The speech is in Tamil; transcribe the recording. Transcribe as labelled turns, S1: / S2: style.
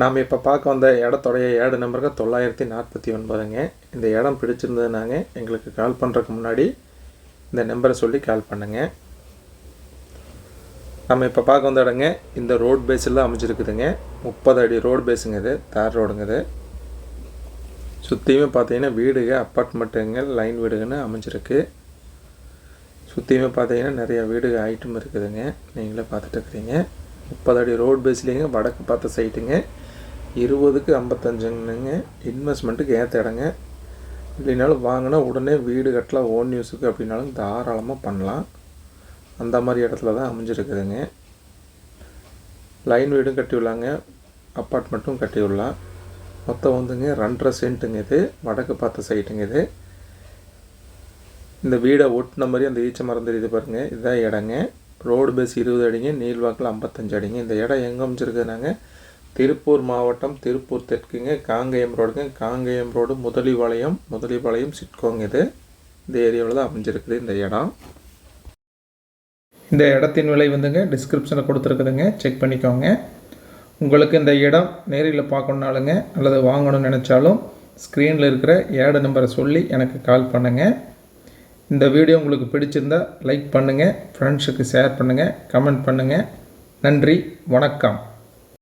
S1: நாம் இப்போ பார்க்க வந்த இடத்தோடைய ஏடு நம்பருக்கு தொள்ளாயிரத்தி நாற்பத்தி ஒன்பதுங்க. இந்த இடம் பிடிச்சிருந்ததுனாங்க. எங்களுக்கு கால் பண்ணுறதுக்கு முன்னாடி இந்த நம்பரை சொல்லி கால் பண்ணுங்க. நம்ம இப்போ பார்க்க வந்த இடங்க இந்த ரோட் பேஸில் அமைஞ்சிருக்குதுங்க. முப்பது அடி ரோடு பேஸுங்க இது தார் ரோடுங்க இது. சுற்றியுமே பார்த்தீங்கன்னா வீடுங்க அப்பார்ட்மெண்ட்டுங்க லைன் வீடுங்கன்னு அமைஞ்சிருக்கு. சுற்றியுமே பார்த்தீங்கன்னா நிறைய வீடு ஐட்டம் இருக்குதுங்க. நீங்களே பார்த்துட்டு இருக்கிறீங்க. முப்பது அடி ரோடு பேஸ்லேங்க வடக்கு பார்த்த சைட்டுங்க. இருபதுக்கு ஐம்பத்தஞ்சுங்க இன்வெஸ்ட்மெண்ட்டுக்கு ஏற்ற இடங்க இல்லைனாலும் வாங்கினா உடனே வீடு கட்டலாம் ஓன் யூஸுக்கு அப்படின்னாலும் தாராளமாக பண்ணலாம். அந்த மாதிரி இடத்துல தான் அமைஞ்சிருக்குதுங்க. லைன் வீடும் கட்டி விடலாங்க. அப்பார்ட்மெண்ட்டும் கட்டி விடலாம். மொத்தம் வந்துங்க ரெண்டரை சென்ட்டுங்க இது. வடக்கு பார்த்த சைட்டுங்க இது. இந்த வீடை ஒட்டின மாதிரி அந்த ஈச்ச மரம் தெரியுது பாருங்கள் இதுதான் இடங்க ரோடு பேஸ் இருபது அடிங்க நீள்வாக்கில் ஐம்பத்தஞ்சு அடிங்க. இந்த இடம் எங்கே அமைச்சிருக்குதுனாங்க திருப்பூர் மாவட்டம் திருப்பூர் தெற்குங்க காங்கேயம் ரோடுங்க. காங்கேயம் ரோடு முதலிபாளையம் முதலிபாளையம் சிட்கோங்க இது. இந்த ஏரியாவில் தான் அமைஞ்சிருக்குது இந்த இடம். இந்த இடத்தின் விலை வந்துங்க டிஸ்கிரிப்ஷனில் கொடுத்துருக்குதுங்க. செக் பண்ணிக்கோங்க. உங்களுக்கு இந்த இடம் நேரில் பார்க்கணுனாலுங்க அல்லது வாங்கணும்னு நினச்சாலும் ஸ்க்ரீனில் இருக்கிற ஏடு நம்பரை சொல்லி எனக்கு கால் பண்ணுங்கள் இந்த வீடியோ உங்களுக்கு பிடிச்சிருந்தா லைக் பண்ணுங்கள் ஃப்ரெண்ட்ஸுக்கு ஷேர் பண்ணுங்கள் கமெண்ட் பண்ணுங்கள் நன்றி வணக்கம்.